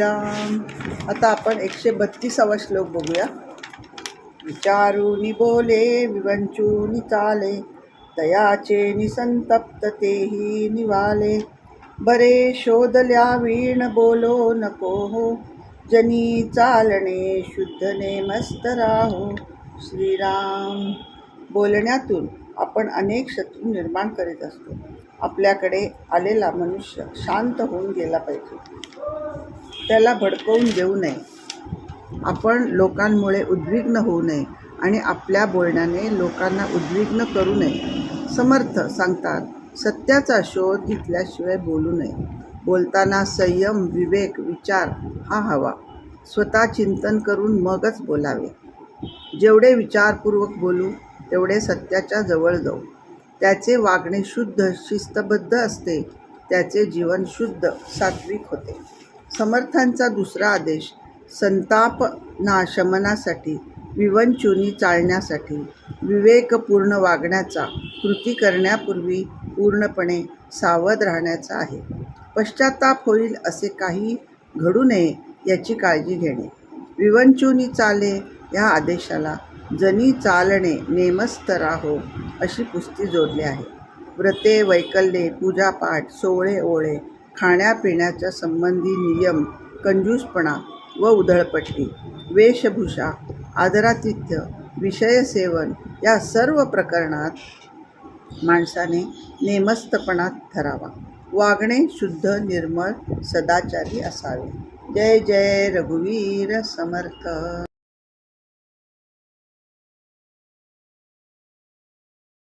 श्रीराम. आता आपण एकशे बत्तीसावा श्लोक बघूया. विचारूनी बोले विवंचूनी चाले दयाचे निसंतप्त तेही निवाले. बरे शोधल्या वीण बोलो नको हो जनी चालणे शुद्धने मस्त राहो. श्रीराम. बोलण्यातून आपण अनेक शत्रू निर्माण करीत असतो. आपल्याकडे आलेला मनुष्य शांत होऊन गेला पाहिजे. त्याला भडकवून देऊ नये. आपण लोकांमुळे उद्विग्न होऊ नये आणि आपल्या बोलण्याने लोकांना उद्विग्न करू नये. समर्थ सांगतात सत्याचा शोध घेतल्याशिवाय बोलू नये. बोलताना संयम विवेक विचार हा हवा. स्वतः चिंतन करून मगच बोलावे. जेवढे विचारपूर्वक बोलू तेवढे सत्याच्या जवळ जाऊ. त्याचे वागणे शुद्ध शिस्तबद्ध असते. त्याचे जीवन शुद्ध सात्विक होते. समर्थांचा दुसरा आदेश संताप नाशमनासाठी विवंचुनी चालण्यासाठी विवेकपूर्ण वागण्याचा कृती करण्यापूर्वी पूर्णपणे सावध राहण्याचा आहे. पश्चाताप होईल असे काही घडू नये याची काळजी घेणे. विवंचुनी चाले या आदेशाला जनी चालणे नेमस्तराहो अशी पुस्ती जोडली आहे. व्रते वैकल्ये पूजापाठ सोहळे ओळे खाण्यापिण्याच्या संबंधी नियम कंजूसपणा व उधळपट्टी वेशभूषा आदरातिथ्य विषयसेवन या सर्व प्रकरणात माणसाने नेमस्तपणात ठरावा वागणे शुद्ध निर्मळ सदाचारी असावे. जय जय रघुवीर समर्थ.